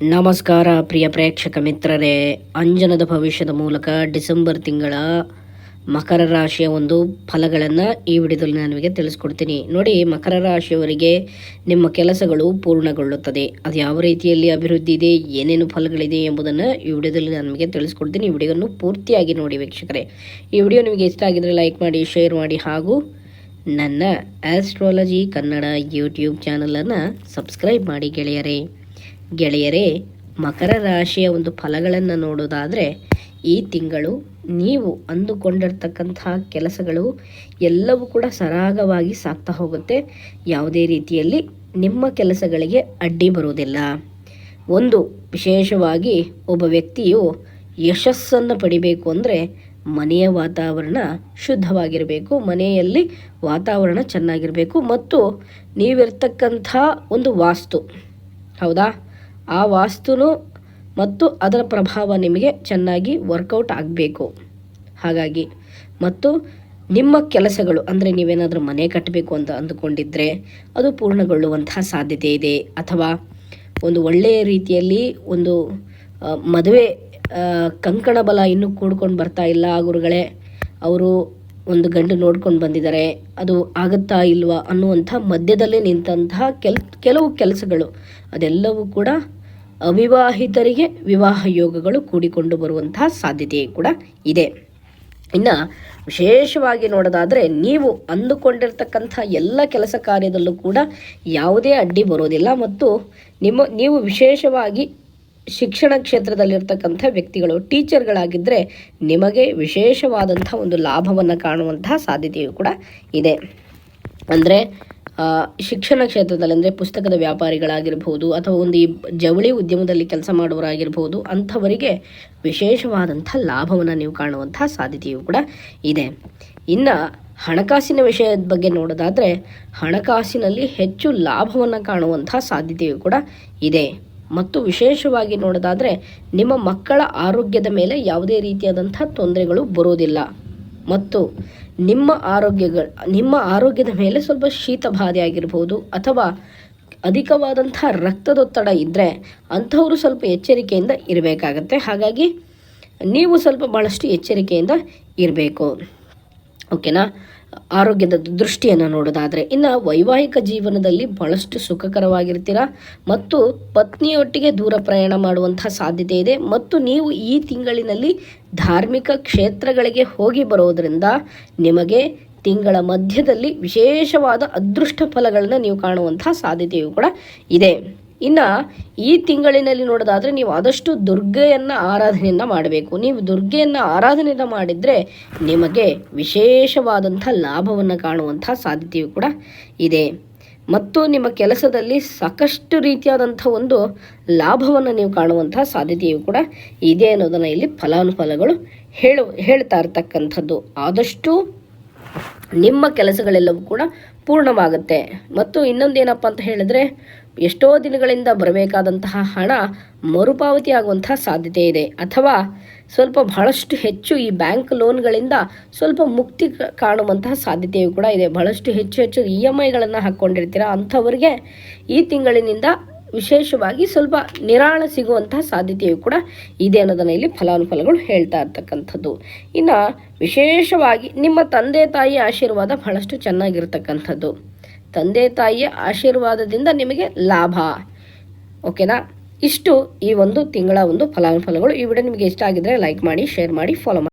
ನಮಸ್ಕಾರ, ಪ್ರಿಯ ಪ್ರೇಕ್ಷಕ ಮಿತ್ರರೇ. ಅಂಜನದ ಭವಿಷ್ಯದ ಮೂಲಕ ಡಿಸೆಂಬರ್ ತಿಂಗಳ ಮಕರ ರಾಶಿಯ ಒಂದು ಫಲಗಳನ್ನು ಈ ವಿಡಿಯೋದಲ್ಲಿ ನಾನು ನಿಮಗೆ ತಿಳಿಸ್ಕೊಡ್ತೀನಿ. ನೋಡಿ, ಮಕರ ರಾಶಿಯವರಿಗೆ ನಿಮ್ಮ ಕೆಲಸಗಳು ಪೂರ್ಣಗೊಳ್ಳುತ್ತದೆ. ಅದು ಯಾವ ರೀತಿಯಲ್ಲಿ ಅಭಿವೃದ್ಧಿ ಇದೆ, ಏನೇನು ಫಲಗಳಿದೆ ಎಂಬುದನ್ನು ಈ ವಿಡಿಯೋದಲ್ಲಿ ನಾನು ನಿಮಗೆ ತಿಳಿಸ್ಕೊಡ್ತೀನಿ. ಈ ವಿಡಿಯೋವನ್ನು ಪೂರ್ತಿಯಾಗಿ ನೋಡಿ ವೀಕ್ಷಕರೇ. ಈ ವಿಡಿಯೋ ನಿಮಗೆ ಇಷ್ಟ ಆಗಿದ್ರೆ ಲೈಕ್ ಮಾಡಿ, ಶೇರ್ ಮಾಡಿ ಹಾಗೂ ನನ್ನ ಆಸ್ಟ್ರಾಲಜಿ ಕನ್ನಡ ಯೂಟ್ಯೂಬ್ ಚಾನಲನ್ನು ಸಬ್ಸ್ಕ್ರೈಬ್ ಮಾಡಿ ಗೆಳೆಯರೇ. ಗೆಳೆಯರೇ, ಮಕರ ರಾಶಿಯ ಒಂದು ಫಲಗಳನ್ನು ನೋಡೋದಾದರೆ, ಈ ತಿಂಗಳು ನೀವು ಅಂದುಕೊಂಡಿರ್ತಕ್ಕಂತಹ ಕೆಲಸಗಳು ಎಲ್ಲವೂ ಕೂಡ ಸರಾಗವಾಗಿ ಸಾಗ್ತಾ ಹೋಗುತ್ತೆ. ಯಾವುದೇ ರೀತಿಯಲ್ಲಿ ನಿಮ್ಮ ಕೆಲಸಗಳಿಗೆ ಅಡ್ಡಿ ಬರುವುದಿಲ್ಲ. ಒಂದು, ವಿಶೇಷವಾಗಿ ಒಬ್ಬ ವ್ಯಕ್ತಿಯು ಯಶಸ್ಸನ್ನು ಪಡಿಬೇಕು ಅಂದರೆ ಮನೆಯ ವಾತಾವರಣ ಶುದ್ಧವಾಗಿರಬೇಕು, ಮನೆಯಲ್ಲಿ ವಾತಾವರಣ ಚೆನ್ನಾಗಿರಬೇಕು. ಮತ್ತು ನೀವಿರ್ತಕ್ಕಂಥ ಒಂದು ವಾಸ್ತು, ಹೌದಾ? ಆ ವಾಸ್ತುನು ಮತ್ತು ಅದರ ಪ್ರಭಾವ ನಿಮಗೆ ಚೆನ್ನಾಗಿ ವರ್ಕೌಟ್ ಆಗಬೇಕು. ಹಾಗಾಗಿ, ಮತ್ತು ನಿಮ್ಮ ಕೆಲಸಗಳು, ಅಂದರೆ ನೀವೇನಾದರೂ ಮನೆ ಕಟ್ಟಬೇಕು ಅಂತ ಅಂದುಕೊಂಡಿದ್ದರೆ ಅದು ಪೂರ್ಣಗೊಳ್ಳುವಂತಹ ಸಾಧ್ಯತೆ ಇದೆ. ಅಥವಾ ಒಂದು ಒಳ್ಳೆಯ ರೀತಿಯಲ್ಲಿ ಒಂದು ಮದುವೆ ಕಂಕಣ ಬಲ ಇನ್ನೂ ಕೂಡ್ಕೊಂಡು ಬರ್ತಾ ಇಲ್ಲ ಗುರುಗಳೇ, ಅವರು ಒಂದು ಗಂಡು ನೋಡ್ಕೊಂಡು ಬಂದಿದ್ದಾರೆ, ಅದು ಆಗುತ್ತಾ ಇಲ್ವಾ ಅನ್ನುವಂಥ ಮಧ್ಯದಲ್ಲೇ ನಿಂತಹ ಕೆಲ್, ಕೆಲವು ಕೆಲಸಗಳು, ಅದೆಲ್ಲವೂ ಕೂಡ ಅವಿವಾಹಿತರಿಗೆ ವಿವಾಹ ಯೋಗಗಳು ಕೂಡಿಕೊಂಡು ಬರುವಂತಹ ಸಾಧ್ಯತೆ ಕೂಡ ಇದೆ. ಇನ್ನು ವಿಶೇಷವಾಗಿ ನೋಡೋದಾದರೆ ನೀವು ಅಂದುಕೊಂಡಿರ್ತಕ್ಕಂಥ ಎಲ್ಲ ಕೆಲಸ ಕಾರ್ಯದಲ್ಲೂ ಕೂಡ ಯಾವುದೇ ಅಡ್ಡಿ ಬರೋದಿಲ್ಲ ಮತ್ತು ನಿಮ್ಮ, ನೀವು ವಿಶೇಷವಾಗಿ ಶಿಕ್ಷಣ ಕ್ಷೇತ್ರದಲ್ಲಿರ್ತಕ್ಕಂಥ ವ್ಯಕ್ತಿಗಳು ಟೀಚರ್ಗಳಾಗಿದ್ದರೆ ನಿಮಗೆ ವಿಶೇಷವಾದಂಥ ಒಂದು ಲಾಭವನ್ನು ಕಾಣುವಂತಹ ಸಾಧ್ಯತೆಯೂ ಕೂಡ ಇದೆ. ಅಂದರೆ ಶಿಕ್ಷಣ ಕ್ಷೇತ್ರದಲ್ಲಿ ಅಂದರೆ ಪುಸ್ತಕದ ವ್ಯಾಪಾರಿಗಳಾಗಿರ್ಬೋದು ಅಥವಾ ಒಂದು ಈ ಜವಳಿ ಉದ್ಯಮದಲ್ಲಿ ಕೆಲಸ ಮಾಡುವವರಾಗಿರ್ಬೋದು ಅಂಥವರಿಗೆ ವಿಶೇಷವಾದಂಥ ಲಾಭವನ್ನು ನೀವು ಕಾಣುವಂಥ ಸಾಧ್ಯತೆಯೂ ಕೂಡ ಇದೆ. ಇನ್ನು ಹಣಕಾಸಿನ ವಿಷಯದ ಬಗ್ಗೆ ನೋಡೋದಾದರೆ ಹಣಕಾಸಿನಲ್ಲಿ ಹೆಚ್ಚು ಲಾಭವನ್ನು ಕಾಣುವಂಥ ಸಾಧ್ಯತೆಯೂ ಕೂಡ ಇದೆ. ಮತ್ತು ವಿಶೇಷವಾಗಿ ನೋಡೋದಾದರೆ ನಿಮ್ಮ ಮಕ್ಕಳ ಆರೋಗ್ಯದ ಮೇಲೆ ಯಾವುದೇ ರೀತಿಯಾದಂಥ ತೊಂದರೆಗಳು ಬರೋದಿಲ್ಲ. ಮತ್ತು ನಿಮ್ಮ ಆರೋಗ್ಯಗಳ, ನಿಮ್ಮ ಆರೋಗ್ಯದ ಮೇಲೆ ಸ್ವಲ್ಪ ಶೀತ ಬಾಧೆ ಆಗಿರ್ಬೋದು ಅಥವಾ ಅಧಿಕವಾದಂಥ ರಕ್ತದೊತ್ತಡ ಇದ್ದರೆ ಅಂಥವರು ಸ್ವಲ್ಪ ಎಚ್ಚರಿಕೆಯಿಂದ ಇರಬೇಕಾಗತ್ತೆ. ಹಾಗಾಗಿ ನೀವು ಸ್ವಲ್ಪ ಭಾಳಷ್ಟು ಎಚ್ಚರಿಕೆಯಿಂದ ಇರಬೇಕು. ಓಕೆನಾ? ಆರೋಗ್ಯದ ದೃಷ್ಟಿಯನ್ನು ನೋಡೋದಾದರೆ, ಇನ್ನು ವೈವಾಹಿಕ ಜೀವನದಲ್ಲಿ ಬಹಳಷ್ಟು ಸುಖಕರವಾಗಿರ್ತೀರ? ಮತ್ತು ಪತ್ನಿಯೊಟ್ಟಿಗೆ ದೂರ ಪ್ರಯಾಣ ಮಾಡುವಂತಹ ಸಾಧ್ಯತೆ ಇದೆ. ಮತ್ತು ನೀವು ಈ ತಿಂಗಳಿನಲ್ಲಿ ಧಾರ್ಮಿಕ ಕ್ಷೇತ್ರಗಳಿಗೆ ಹೋಗಿ ಬರೋದರಿಂದ ನಿಮಗೆ ತಿಂಗಳ ಮಧ್ಯದಲ್ಲಿ ವಿಶೇಷವಾದ ಅದೃಷ್ಟ ಫಲಗಳನ್ನು ನೀವು ಕಾಣುವಂತಹ ಸಾಧ್ಯತೆಯೂ ಕೂಡ ಇದೆ. ಇನ್ನು ಈ ತಿಂಗಳಿನಲ್ಲಿ ನೋಡೋದಾದರೆ ನೀವು ಆದಷ್ಟು ದುರ್ಗೆಯನ್ನು ಆರಾಧನೆಯನ್ನು ಮಾಡಬೇಕು. ನೀವು ದುರ್ಗೆಯನ್ನು ಆರಾಧನೆಯನ್ನು ಮಾಡಿದರೆ ನಿಮಗೆ ವಿಶೇಷವಾದಂಥ ಲಾಭವನ್ನು ಕಾಣುವಂಥ ಸಾಧ್ಯತೆಯೂ ಕೂಡ ಇದೆ. ಮತ್ತು ನಿಮ್ಮ ಕೆಲಸದಲ್ಲಿ ಸಾಕಷ್ಟು ರೀತಿಯಾದಂಥ ಒಂದು ಲಾಭವನ್ನು ನೀವು ಕಾಣುವಂಥ ಸಾಧ್ಯತೆಯೂ ಕೂಡ ಇದೆ ಅನ್ನೋದನ್ನು ಇಲ್ಲಿ ಫಲಾನುಫಲಗಳು ಹೇಳು, ಹೇಳ್ತಾ ಇರ್ತಕ್ಕಂಥದ್ದು. ಆದಷ್ಟು ನಿಮ್ಮ ಕೆಲಸಗಳೆಲ್ಲವೂ ಕೂಡ ಪೂರ್ಣವಾಗುತ್ತೆ. ಮತ್ತು ಇನ್ನೊಂದೇನಪ್ಪ ಅಂತ ಹೇಳಿದ್ರೆ ಎಷ್ಟೋ ದಿನಗಳಿಂದ ಬರಬೇಕಾದಂತಹ ಹಣ ಮರುಪಾವತಿ ಆಗುವಂತಹ ಸಾಧ್ಯತೆ ಇದೆ. ಅಥವಾ ಸ್ವಲ್ಪ ಬಹಳಷ್ಟು ಹೆಚ್ಚು ಈ ಬ್ಯಾಂಕ್ ಲೋನ್ಗಳಿಂದ ಸ್ವಲ್ಪ ಮುಕ್ತಿ ಕಾಣುವಂತಹ ಸಾಧ್ಯತೆಯೂ ಕೂಡ ಇದೆ. ಬಹಳಷ್ಟು ಹೆಚ್ಚು ಹೆಚ್ಚು ಇ ಎಂ ಐಗಳನ್ನು ಹಾಕ್ಕೊಂಡಿರ್ತೀರ ಅಂಥವ್ರಿಗೆ ಈ ತಿಂಗಳಿನಿಂದ ವಿಶೇಷವಾಗಿ ಸ್ವಲ್ಪ ನಿರಾಳ ಸಿಗುವಂತಹ ಸಾಧ್ಯತೆಯೂ ಕೂಡ ಇದೆ ಅನ್ನೋದನ್ನು ಇಲ್ಲಿ ಫಲಾನುಫಲಗಳು ಹೇಳ್ತಾ ಇರ್ತಕ್ಕಂಥದ್ದು. ಇನ್ನು ವಿಶೇಷವಾಗಿ ನಿಮ್ಮ ತಂದೆ ತಾಯಿ ಆಶೀರ್ವಾದ ಬಹಳಷ್ಟು ಚೆನ್ನಾಗಿರ್ತಕ್ಕಂಥದ್ದು. ತಂದೆ ತಾಯಿಯ ಆಶೀರ್ವಾದದಿಂದ ನಿಮಗೆ ಲಾಭ. ಓಕೆನಾ? ಇಷ್ಟು ಈ ಒಂದು ತಿಂಗಳ ಒಂದು ಫಲಾನುಫಲಗಳು ಈ ವಿಡಿಯೋ ನಿಮಗೆ ಇಷ್ಟ ಆಗಿದ್ರೆ ಲೈಕ್ ಮಾಡಿ, ಶೇರ್ ಮಾಡಿ ಫಾಲೋ ಮಾಡಿ